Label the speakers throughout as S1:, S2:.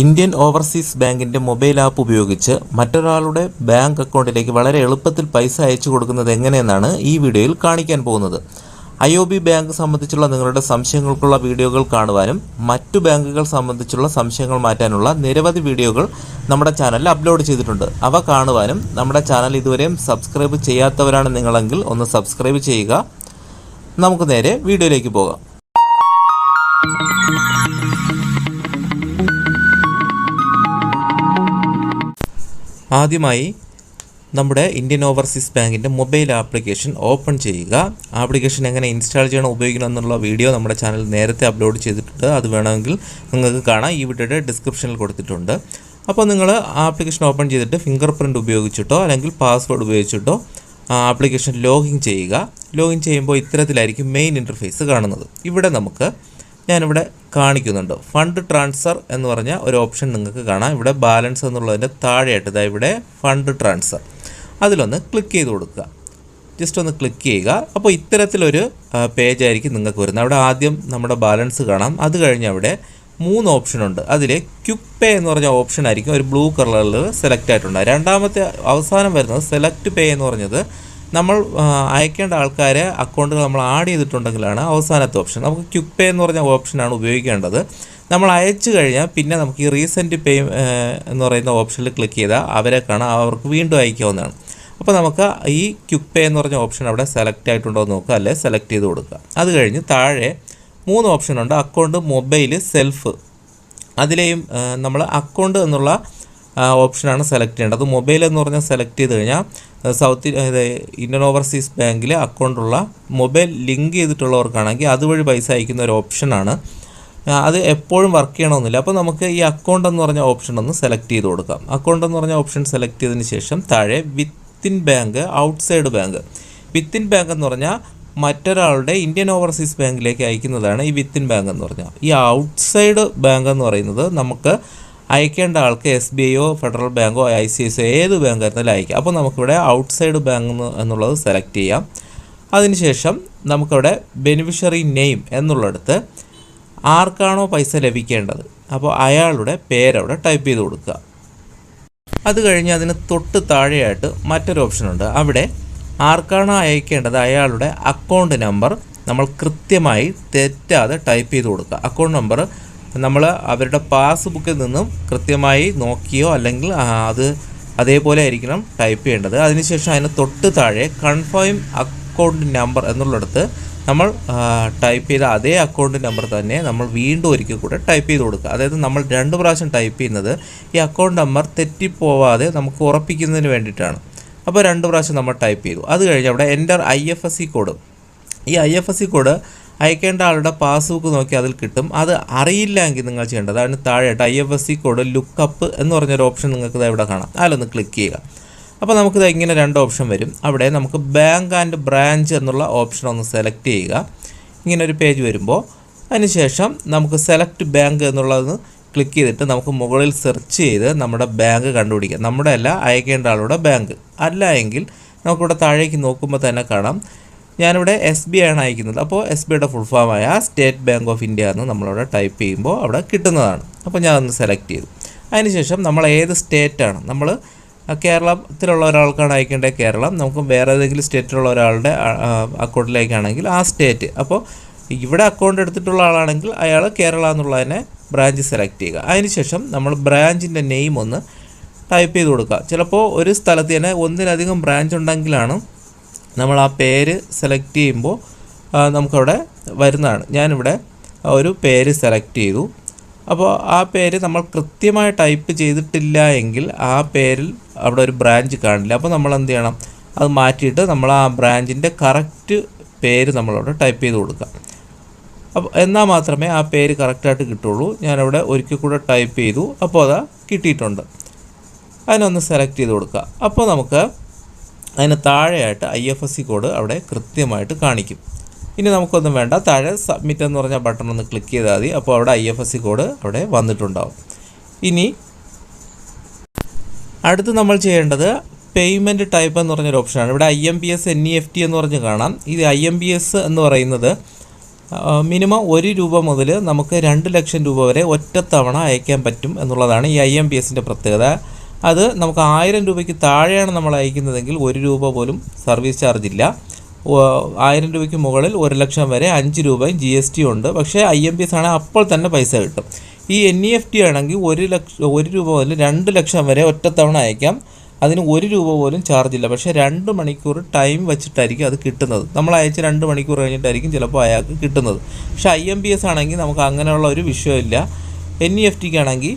S1: Indian overseas ബാങ്കിന്റെ mobile app ഉപയോഗിച്ച് മറ്റൊരാളുടെ ബാങ്ക് അക്കൗണ്ടിലേക്ക് വളരെ എളുപ്പത്തിൽ പൈസ അയച്ചു കൊടുക്കുന്നത് എങ്ങനെയെന്നാണ് ഈ വീഡിയോയിൽ കാണിക്കാൻ പോകുന്നത്. ഐ ഒ ബി ബാങ്ക് സംബന്ധിച്ചുള്ള നിങ്ങളുടെ സംശയങ്ങൾക്കുള്ള വീഡിയോകൾ കാണുവാനും മറ്റു ബാങ്കുകൾ സംബന്ധിച്ചുള്ള സംശയങ്ങൾ മാറ്റാനുള്ള നിരവധി വീഡിയോകൾ നമ്മുടെ ചാനലിൽ അപ്ലോഡ് ചെയ്തിട്ടുണ്ട്. അവ കാണുവാനും നമ്മുടെ ചാനൽ ഇതുവരെയും സബ്സ്ക്രൈബ് ചെയ്യാത്തവരാണ് നിങ്ങളെങ്കിൽ ഒന്ന് സബ്സ്ക്രൈബ് ചെയ്യുക. നമുക്ക് നേരെ വീഡിയോയിലേക്ക് പോകാം. ആദ്യമായി നമ്മുടെ ഇന്ത്യൻ ഓവർസീസ് ബാങ്കിന്റെ മൊബൈൽ ആപ്ലിക്കേഷൻ ഓപ്പൺ ചെയ്യുക. ആപ്ലിക്കേഷൻ എങ്ങനെ ഇൻസ്റ്റാൾ ചെയ്യണം ഉപയോഗിക്കണം എന്നുള്ള വീഡിയോ നമ്മുടെ ചാനൽ നേരത്തെ അപ്ലോഡ് ചെയ്തിട്ടുണ്ട്. അത് വേണമെങ്കിൽ നിങ്ങൾക്ക് കാണാം. ഈ വീഡിയോയുടെ ഡിസ്ക്രിപ്ഷനിൽ കൊടുത്തിട്ടുണ്ട്. അപ്പോൾ നിങ്ങൾ ആപ്ലിക്കേഷൻ ഓപ്പൺ ചെയ്തിട്ട് ഫിംഗർ പ്രിന്റ് ഉപയോഗിച്ചിട്ടോ അല്ലെങ്കിൽ പാസ്വേഡ് ഉപയോഗിച്ചിട്ടോ ആപ്ലിക്കേഷൻ ലോഗിൻ ചെയ്യുക. ലോഗിൻ ചെയ്യുമ്പോൾ ഇത്തരത്തിലായിരിക്കും മെയിൻ ഇന്റർഫേസ് കാണുന്നത്. ഇവിടെ നമുക്ക് ഞാനിവിടെ കാണിക്കുന്നുണ്ട്. ഫണ്ട് ട്രാൻസ്ഫർ എന്ന് പറഞ്ഞ ഒരു ഓപ്ഷൻ നിങ്ങൾക്ക് കാണാം. ഇവിടെ ബാലൻസ് എന്നുള്ളതിന്റെ താഴെയായിട്ട് ഇതാ ഇവിടെ ഫണ്ട് ട്രാൻസ്ഫർ. അതിലൊന്ന് ക്ലിക്ക് ചെയ്ത് കൊടുക്കുക. ജസ്റ്റ് ഒന്ന് ക്ലിക്ക് ചെയ്യുക. അപ്പോൾ ഇത്തരത്തിലൊരു പേജ് ആയിരിക്കും നിങ്ങൾക്ക് വരുന്നത്. അവിടെ ആദ്യം നമ്മുടെ ബാലൻസ് കാണാം. അത് കഴിഞ്ഞ് അവിടെ മൂന്ന് ഓപ്ഷൻ ഉണ്ട്. അതിൽ ക്യുക്ക് പേ എന്ന് പറഞ്ഞ ഓപ്ഷൻ ആയിരിക്കും. ഒരു ബ്ലൂ കളറിൽ സെലക്ട് ആയിട്ടുണ്ട്. രണ്ടാമത്തെ അവസാനം വരുന്നത് സെലക്ട് പേ എന്ന് പറഞ്ഞത് നമ്മൾ അയക്കേണ്ട ആൾക്കാരെ അക്കൗണ്ടുകൾ നമ്മൾ ആഡ് ചെയ്തിട്ടുണ്ടെങ്കിലാണ് അവസാനത്തെ ഓപ്ഷൻ. നമുക്ക് ക്യുക്ക് പേ എന്ന് പറഞ്ഞ ഓപ്ഷനാണ് ഉപയോഗിക്കേണ്ടത്. നമ്മൾ അയച്ചു കഴിഞ്ഞാൽ പിന്നെ നമുക്ക് ഈ റീസെന്റ് പേ എന്ന് പറയുന്ന ഓപ്ഷനിൽ ക്ലിക്ക് ചെയ്താൽ അവരെ കാണാം അവർക്ക് വീണ്ടും അയക്കാവുന്നതാണ്. അപ്പോൾ നമുക്ക് ഈ ക്യുക്ക് പേ എന്ന് പറഞ്ഞ ഓപ്ഷൻ അവിടെ സെലക്ട് ആയിട്ടുണ്ടോ എന്ന് നോക്കുക അല്ലെ സെലക്ട് ചെയ്ത് കൊടുക്കുക. അത് കഴിഞ്ഞ് താഴെ മൂന്ന് ഓപ്ഷനുണ്ട് അക്കൗണ്ട് മൊബൈൽ സെൽഫ്. അതിലെയും നമ്മൾ അക്കൗണ്ട് എന്നുള്ള ഓപ്ഷനാണ് സെലക്ട് ചെയ്യേണ്ടത്. അത് മൊബൈൽ എന്ന് പറഞ്ഞാൽ സെലക്ട് ചെയ്ത് കഴിഞ്ഞാൽ സൗത്ത് ഇന്ത്യൻ ഓവർസീസ് ബാങ്കിൽ അക്കൗണ്ടുള്ള മൊബൈൽ ലിങ്ക് ചെയ്തിട്ടുള്ളവർക്കാണെങ്കിൽ അതുവഴി പൈസ അയക്കുന്ന ഒരു ഓപ്ഷനാണ്. അത് എപ്പോഴും വർക്ക് ചെയ്യണമെന്നില്ല. അപ്പോൾ നമുക്ക് ഈ അക്കൗണ്ട് എന്ന് പറഞ്ഞ ഓപ്ഷൻ ഒന്ന് സെലക്ട് ചെയ്ത് കൊടുക്കാം. അക്കൗണ്ട് എന്ന് പറഞ്ഞ ഓപ്ഷൻ സെലക്ട് ചെയ്തതിന് ശേഷം താഴെ within bank outside bank. Within bank എന്ന് പറഞ്ഞാൽ മറ്റൊരാളുടെ ഇന്ത്യൻ ഓവർസീസ് ബാങ്കിലേക്ക് അയക്കുന്നതാണ് ഈ വിത്തിൻ ബാങ്ക് എന്ന് പറഞ്ഞാൽ. ഈ ഔട്ട്സൈഡ് ബാങ്ക് എന്ന് പറയുന്നത് നമുക്ക് അയക്കേണ്ട ആൾക്ക് എസ് ബി ഐയോ ഫെഡറൽ ബാങ്കോ ഐ സി ഐ സി ഏത് ബാങ്ക് ആയിരുന്നാലും അയക്കാം. അപ്പോൾ നമുക്കിവിടെ ഔട്ട്സൈഡ് ബാങ്ക് എന്നുള്ളത് സെലക്ട് ചെയ്യാം. അതിനുശേഷം നമുക്കവിടെ ബെനിഫിഷ്യറി നെയിം എന്നുള്ളിടത്ത് ആർക്കാണോ പൈസ ലഭിക്കേണ്ടത്. അപ്പോൾ അയാളുടെ പേരവിടെ ടൈപ്പ് ചെയ്ത് കൊടുക്കുക. അത് കഴിഞ്ഞ് അതിന് തൊട്ട് താഴെയായിട്ട് മറ്റൊരു ഓപ്ഷനുണ്ട്. അവിടെ ആർക്കാണോ അയക്കേണ്ടത് അയാളുടെ അക്കൗണ്ട് നമ്പർ നമ്മൾ കൃത്യമായി തെറ്റാതെ ടൈപ്പ് ചെയ്ത് കൊടുക്കുക. അക്കൗണ്ട് നമ്പർ നമ്മൾ അവരുടെ പാസ്ബുക്കിൽ നിന്നും കൃത്യമായി നോക്കിയോ അല്ലെങ്കിൽ അത് അതേപോലെ ആയിരിക്കണം ടൈപ്പ് ചെയ്യേണ്ടത്. അതിനുശേഷം അതിന് തൊട്ട് താഴെ കൺഫേം അക്കൗണ്ട് നമ്പർ എന്നുള്ളിടത്ത് നമ്മൾ ടൈപ്പ് ചെയ്ത അതേ അക്കൗണ്ട് നമ്പർ തന്നെ നമ്മൾ വീണ്ടും ഒരിക്കൽ കൂടെ ടൈപ്പ് ചെയ്ത് കൊടുക്കുക. അതായത് നമ്മൾ രണ്ട് പ്രാവശ്യം ടൈപ്പ് ചെയ്യുന്നത് ഈ അക്കൗണ്ട് നമ്പർ തെറ്റിപ്പോവാതെ നമുക്ക് ഉറപ്പിക്കുന്നതിന് വേണ്ടിയിട്ടാണ്. അപ്പോൾ രണ്ട് പ്രാവശ്യം നമ്മൾ ടൈപ്പ് ചെയ്തു. അത് കഴിഞ്ഞ് അവിടെ enter I F S C code ഈ I F S C code അയക്കേണ്ട ആളുടെ പാസ്ബുക്ക് നോക്കി അതിൽ കിട്ടും. അത് അറിയില്ല എങ്കിൽ നിങ്ങൾ ചെയ്യേണ്ടത് അതിന് താഴെയായിട്ട് I F S C code lookup എന്ന് പറഞ്ഞൊരു ഓപ്ഷൻ നിങ്ങൾക്ക് ഇവിടെ കാണാം. അതിലൊന്ന് ക്ലിക്ക് ചെയ്യുക. അപ്പോൾ നമുക്കിത് ഇങ്ങനെ രണ്ട് ഓപ്ഷൻ വരും. അവിടെ നമുക്ക് ബാങ്ക് ആൻഡ് ബ്രാഞ്ച് എന്നുള്ള ഓപ്ഷൻ ഒന്ന് സെലക്ട് ചെയ്യുക. ഇങ്ങനെ ഒരു പേജ് വരുമ്പോൾ അതിനുശേഷം നമുക്ക് സെലക്ട് ബാങ്ക് എന്നുള്ളതെന്ന് ക്ലിക്ക് ചെയ്തിട്ട് നമുക്ക് മുകളിൽ സെർച്ച് ചെയ്ത് നമ്മുടെ ബാങ്ക് കണ്ടുപിടിക്കാം. നമ്മുടെ അല്ല അയക്കേണ്ട ആളുടെ ബാങ്ക് അല്ല എങ്കിൽ നമുക്കിവിടെ താഴേക്ക് നോക്കുമ്പോൾ തന്നെ കാണാം. ഞാനിവിടെ എസ് ബി ആണ് അയക്കുന്നത്. അപ്പോൾ എസ് ബിയുടെ ഫുൾ ഫോമായ സ്റ്റേറ്റ് ബാങ്ക് ഓഫ് ഇന്ത്യ എന്ന് നമ്മളവിടെ ടൈപ്പ് ചെയ്യുമ്പോൾ അവിടെ കിട്ടുന്നതാണ്. അപ്പോൾ ഞാൻ ഒന്ന് സെലക്ട് ചെയ്തു അതിനുശേഷം നമ്മൾ ഏത് സ്റ്റേറ്റാണ് നമ്മൾ കേരളത്തിലുള്ള ഒരാൾക്കാണ് അയക്കേണ്ടത് കേരളം. നമുക്ക് വേറെ ഏതെങ്കിലും സ്റ്റേറ്റിലുള്ള ഒരാളുടെ അക്കൗണ്ടിലേക്കാണെങ്കിൽ ആ സ്റ്റേറ്റ് അപ്പോൾ ഇവിടെ അക്കൗണ്ട് എടുത്തിട്ടുള്ള ആളാണെങ്കിൽ അയാൾ കേരള എന്നുള്ളതിനെ ബ്രാഞ്ച് സെലക്ട് ചെയ്യുക. അതിനുശേഷം നമ്മൾ ബ്രാഞ്ചിന്റെ നെയിം ഒന്ന് ടൈപ്പ് ചെയ്ത് കൊടുക്കുക. ചിലപ്പോൾ ഒരു സ്ഥലത്ത് തന്നെ ഒന്നിലധികം ബ്രാഞ്ച് ഉണ്ടെങ്കിലാണ് നമ്മൾ ആ പേര് സെലക്ട് ചെയ്യുമ്പോൾ നമുക്കവിടെ വരുന്നതാണ്. ഞാനിവിടെ ഒരു പേര് സെലക്ട് ചെയ്തു. അപ്പോൾ ആ പേര് നമ്മൾ കൃത്യമായി ടൈപ്പ് ചെയ്തിട്ടില്ല എങ്കിൽ ആ പേരിൽ അവിടെ ഒരു ബ്രാഞ്ച് കാണില്ല. അപ്പോൾ നമ്മൾ എന്ത് ചെയ്യണം? അത് മാറ്റിയിട്ട് നമ്മൾ ആ ബ്രാഞ്ചിന്റെ കറക്റ്റ് പേര് നമ്മളവിടെ ടൈപ്പ് ചെയ്ത് കൊടുക്കുക അപ്പോൾ എന്നാൽ മാത്രമേ ആ പേര് കറക്റ്റായിട്ട് കിട്ടുള്ളൂ. ഞാനവിടെ ഒരിക്കൽ കൂടെ ടൈപ്പ് ചെയ്തു. അപ്പോൾ അതാ കിട്ടിയിട്ടുണ്ട്. അതിനൊന്ന് സെലക്ട് ചെയ്ത് കൊടുക്കുക അപ്പോൾ നമുക്ക് അതിന് താഴെയായിട്ട് I F S C code അവിടെ കൃത്യമായിട്ട് കാണിക്കും. ഇനി നമുക്കൊന്നും വേണ്ട. താഴെ സബ്മിറ്റ് എന്ന് പറഞ്ഞ ബട്ടൺ ഒന്ന് ക്ലിക്ക് ചെയ്താൽ മതി. അപ്പോൾ അവിടെ I F S C code അവിടെ വന്നിട്ടുണ്ടാവും. ഇനി അടുത്ത് നമ്മൾ ചെയ്യേണ്ടത് പേയ്മെന്റ് ടൈപ്പ് എന്ന് പറഞ്ഞൊരു ഓപ്ഷനാണ് ഇവിടെ I M P S N E F T എന്ന് പറഞ്ഞ് കാണാം. ഇത് ഐ എം പി എസ് എന്ന് പറയുന്നത് മിനിമം ഒരു രൂപ മുതൽ നമുക്ക് രണ്ട് ലക്ഷം രൂപ വരെ ഒറ്റത്തവണ അയക്കാൻ പറ്റും എന്നുള്ളതാണ് ഈ ഐ എം പി എസിന്റെ പ്രത്യേകത. അത് നമുക്ക് ആയിരം രൂപയ്ക്ക് താഴെയാണ് നമ്മൾ അയക്കുന്നതെങ്കിൽ ഒരു രൂപ പോലും സർവീസ് ചാർജ് ഇല്ല. ആയിരം രൂപയ്ക്ക് മുകളിൽ ഒരു ലക്ഷം വരെ അഞ്ച് രൂപയും ജി എസ് ടി ഉണ്ട്. പക്ഷേ ഐ എം പി എസ് ആണെങ്കിൽ അപ്പോൾ തന്നെ പൈസ കിട്ടും. ഈ എൻ ഇ എഫ് ടി ആണെങ്കിൽ ഒരു ലക്ഷം ഒരു രൂപ മുതൽ രണ്ട് ലക്ഷം വരെ ഒറ്റത്തവണ അയക്കാം. അതിന് ഒരു രൂപ പോലും ചാർജ് ഇല്ല. പക്ഷേ രണ്ട് മണിക്കൂർ ടൈം വെച്ചിട്ടായിരിക്കും അത് കിട്ടുന്നത്. നമ്മൾ അയച്ച് രണ്ട് മണിക്കൂർ കഴിഞ്ഞിട്ടായിരിക്കും ചിലപ്പോൾ അയാൾക്ക് കിട്ടുന്നത്. പക്ഷേ ഐ എം പി എസ് ആണെങ്കിൽ നമുക്ക് അങ്ങനെയുള്ള ഒരു വിഷയമില്ല. എൻ ഇ എഫ് ടിക്ക് ആണെങ്കിൽ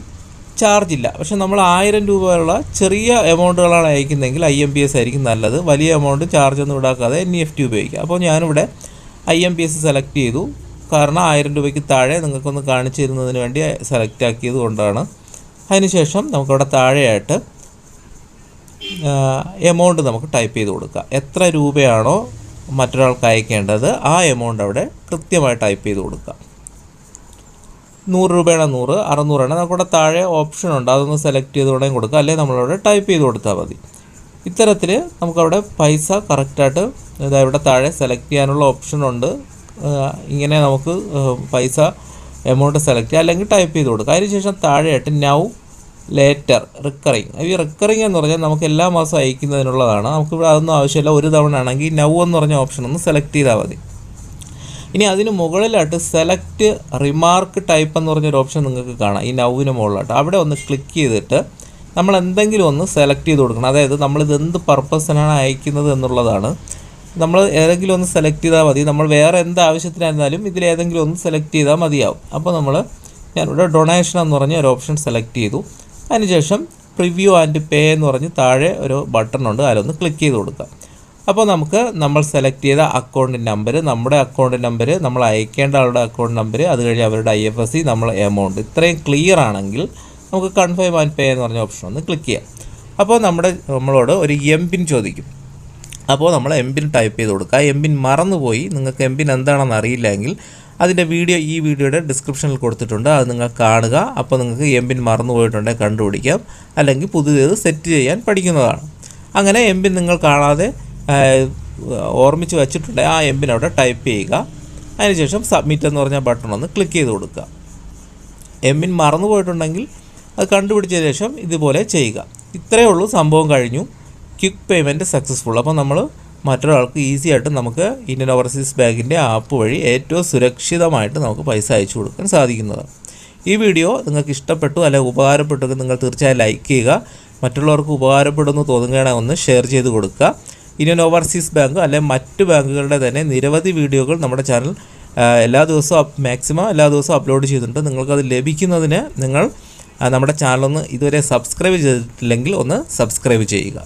S1: ചാർജ് ഇല്ല. പക്ഷെ നമ്മൾ ആയിരം രൂപ വരെയുള്ള ചെറിയ എമൗണ്ടുകളാണ് അയക്കുന്നതെങ്കിൽ ഐ എം പി എസ് ആയിരിക്കും നല്ലത്. വലിയ എമൗണ്ട് ചാർജ് ഒന്നും ഈടാക്കാതെ എൻ ഇ എഫ് ടി ഉപയോഗിക്കുക അപ്പോൾ ഞാനിവിടെ I M P S select ചെയ്തു. കാരണം ആയിരം രൂപയ്ക്ക് താഴെ നിങ്ങൾക്കൊന്ന് കാണിച്ചു തരുന്നതിന് വേണ്ടി സെലക്ട് ആക്കിയത് കൊണ്ടാണ്. അതിനുശേഷം നമുക്കവിടെ താഴെയായിട്ട് എമൗണ്ട് നമുക്ക് ടൈപ്പ് ചെയ്ത് കൊടുക്കുക എത്ര രൂപയാണോ മറ്റൊരാൾക്ക് അയക്കേണ്ടത് ആ എമൗണ്ട് അവിടെ കൃത്യമായി ടൈപ്പ് ചെയ്ത് കൊടുക്കുക നൂറ് രൂപയാണ് നൂറ് അറുന്നൂറാണ്. നമുക്കിവിടെ താഴെ ഓപ്ഷൻ ഉണ്ട്. അതൊന്ന് സെലക്ട് ചെയ്ത് വേണമെങ്കിൽ കൊടുക്കുക അല്ലെങ്കിൽ നമ്മളവിടെ ടൈപ്പ് ചെയ്ത് കൊടുത്താൽ മതി. ഇത്തരത്തിൽ നമുക്കവിടെ പൈസ കറക്റ്റായിട്ട് ഇതാ ഇവിടെ താഴെ സെലക്ട് ചെയ്യാനുള്ള ഓപ്ഷൻ ഉണ്ട്. ഇങ്ങനെ നമുക്ക് പൈസ എമൗണ്ട് സെലക്ട് ചെയ്യുക അല്ലെങ്കിൽ ടൈപ്പ് ചെയ്ത് കൊടുക്കുക അതിനുശേഷം താഴെയായിട്ട് നൗ ലേറ്റർ റിക്കറിങ് ഈ റിക്കറിങ് എന്ന് പറഞ്ഞാൽ നമുക്ക് എല്ലാ മാസവും അയക്കുന്നതിനുള്ളതാണ്. നമുക്കിവിടെ അതൊന്നും ആവശ്യമില്ല. ഒരു തവണ ആണെങ്കിൽ നൗ എന്ന് പറഞ്ഞ ഓപ്ഷൻ ഒന്ന് സെലക്ട് ചെയ്താൽ മതി. ഇനി അതിന് മുകളിലായിട്ട് സെലക്ട് റിമാർക്ക് ടൈപ്പ് എന്ന് പറഞ്ഞൊരു ഓപ്ഷൻ നിങ്ങൾക്ക് കാണാം. ഈ നൗവിന് മുകളിലായിട്ട്. അവിടെ ഒന്ന് ക്ലിക്ക് ചെയ്തിട്ട് നമ്മൾ എന്തെങ്കിലും ഒന്ന് സെലക്ട് ചെയ്ത് കൊടുക്കണം. അതായത് നമ്മളിത് എന്ത് പർപ്പസിനാണ് അയക്കുന്നത് എന്നുള്ളതാണ്. നമ്മൾ ഏതെങ്കിലും ഒന്ന് സെലക്ട് ചെയ്താൽ മതി. നമ്മൾ വേറെ എന്ത് ആവശ്യത്തിനായിരുന്നാലും ഇതിൽ ഏതെങ്കിലും ഒന്ന് സെലക്ട് ചെയ്താൽ മതിയാവും. അപ്പോൾ നമ്മൾ ഞാനിവിടെ ഡൊണേഷൻ എന്ന് പറഞ്ഞ ഒരു ഓപ്ഷൻ സെലക്ട് ചെയ്തു. അതിനുശേഷം പ്രിവ്യൂ ആൻഡ് പേ എന്ന് പറഞ്ഞ് താഴെ ഒരു ബട്ടൺ ഉണ്ട്. അതിലൊന്ന് ക്ലിക്ക് ചെയ്ത് കൊടുക്കുക. അപ്പോൾ നമുക്ക് നമ്മൾ സെലക്ട് ചെയ്ത അക്കൗണ്ട് നമ്പർ നമ്മുടെ അക്കൗണ്ട് നമ്പർ നമ്മൾ അയക്കേണ്ട ആളുടെ അക്കൗണ്ട് നമ്പർ അത് കഴിഞ്ഞ് അവരുടെ ഐ എഫ് എസ് സി നമ്മൾ എമൗണ്ട് ഇത്രയും ക്ലിയർ ആണെങ്കിൽ നമുക്ക് കൺഫേം ആൻഡ് പേ എന്ന് പറഞ്ഞ ഓപ്ഷൻ ഒന്ന് ക്ലിക്ക് ചെയ്യാം. അപ്പോൾ നമ്മുടെ നമ്മളോട് ഒരു എം പിൻ ചോദിക്കും. അപ്പോൾ നമ്മൾ എം പിൻ ടൈപ്പ് ചെയ്ത് കൊടുക്കുക. എം പിൻ മറന്നുപോയി. നിങ്ങൾക്ക് എം പിൻ എന്താണെന്ന് അറിയില്ലെങ്കിൽ അതിന്റെ വീഡിയോ ഈ വീഡിയോയുടെ ഡിസ്ക്രിപ്ഷനിൽ കൊടുത്തിട്ടുണ്ട്. അത് നിങ്ങൾ കാണുക. അപ്പോൾ നിങ്ങൾക്ക് എം പിൻ മറന്നു പോയിട്ടുണ്ടെങ്കിൽ കണ്ടുപിടിക്കാം. അല്ലെങ്കിൽ പുതിയത് സെറ്റ് ചെയ്യാൻ പഠിക്കുന്നതാണ്. അങ്ങനെ എം പിൻ നിങ്ങൾ കാണാതെ ഓർമ്മിച്ച് വെച്ചിട്ടുണ്ട് ആ എമ്പിന് അവിടെ ടൈപ്പ് ചെയ്യുക. അതിനുശേഷം സബ്മിറ്റ് എന്ന് പറഞ്ഞ ബട്ടൺ ഒന്ന് ക്ലിക്ക് ചെയ്ത് കൊടുക്കുക. എമ്മിൻ മറന്നു പോയിട്ടുണ്ടെങ്കിൽ അത് കണ്ടുപിടിച്ച ശേഷം ഇതുപോലെ ചെയ്യുക. ഇത്രയേ ഉള്ളൂ സംഭവം കഴിഞ്ഞു. ക്വിക്ക് പേയ്മെന്റ് സക്സസ്ഫുൾ അപ്പോൾ നമ്മൾ മറ്റൊരാൾക്ക് ഈസി ആയിട്ട് നമുക്ക് ഇന്ത്യൻ ഓവർസീസ് ബാങ്കിന്റെ ആപ്പ് വഴി ഏറ്റവും സുരക്ഷിതമായിട്ട് നമുക്ക് പൈസ അയച്ചു കൊടുക്കാൻ സാധിക്കുന്നതാണ്. ഈ വീഡിയോ നിങ്ങൾക്ക് ഇഷ്ടപ്പെട്ടു അല്ലെങ്കിൽ ഉപകാരപ്പെട്ടു നിങ്ങൾ തീർച്ചയായും ലൈക്ക് ചെയ്യുക. മറ്റുള്ളവർക്ക് ഉപകാരപ്പെടുമെന്ന് തോന്നുകയാണെങ്കിൽ ഒന്ന് ഷെയർ ചെയ്ത് കൊടുക്കുക. ഇന്ത്യൻ ഓവർസീസ് ബാങ്ക് അല്ലെങ്കിൽ മറ്റ് ബാങ്കുകളുടെ തന്നെ നിരവധി വീഡിയോകൾ നമ്മുടെ ചാനൽ എല്ലാ ദിവസവും മാക്സിമം എല്ലാ ദിവസവും അപ്ലോഡ് ചെയ്തിട്ടുണ്ട്. നിങ്ങൾക്കത് ലഭിക്കുന്നതിന് നിങ്ങൾ നമ്മുടെ ചാനലൊന്ന് ഇതുവരെ സബ്സ്ക്രൈബ് ചെയ്തിട്ടില്ലെങ്കിൽ ഒന്ന് സബ്സ്ക്രൈബ് ചെയ്യുക.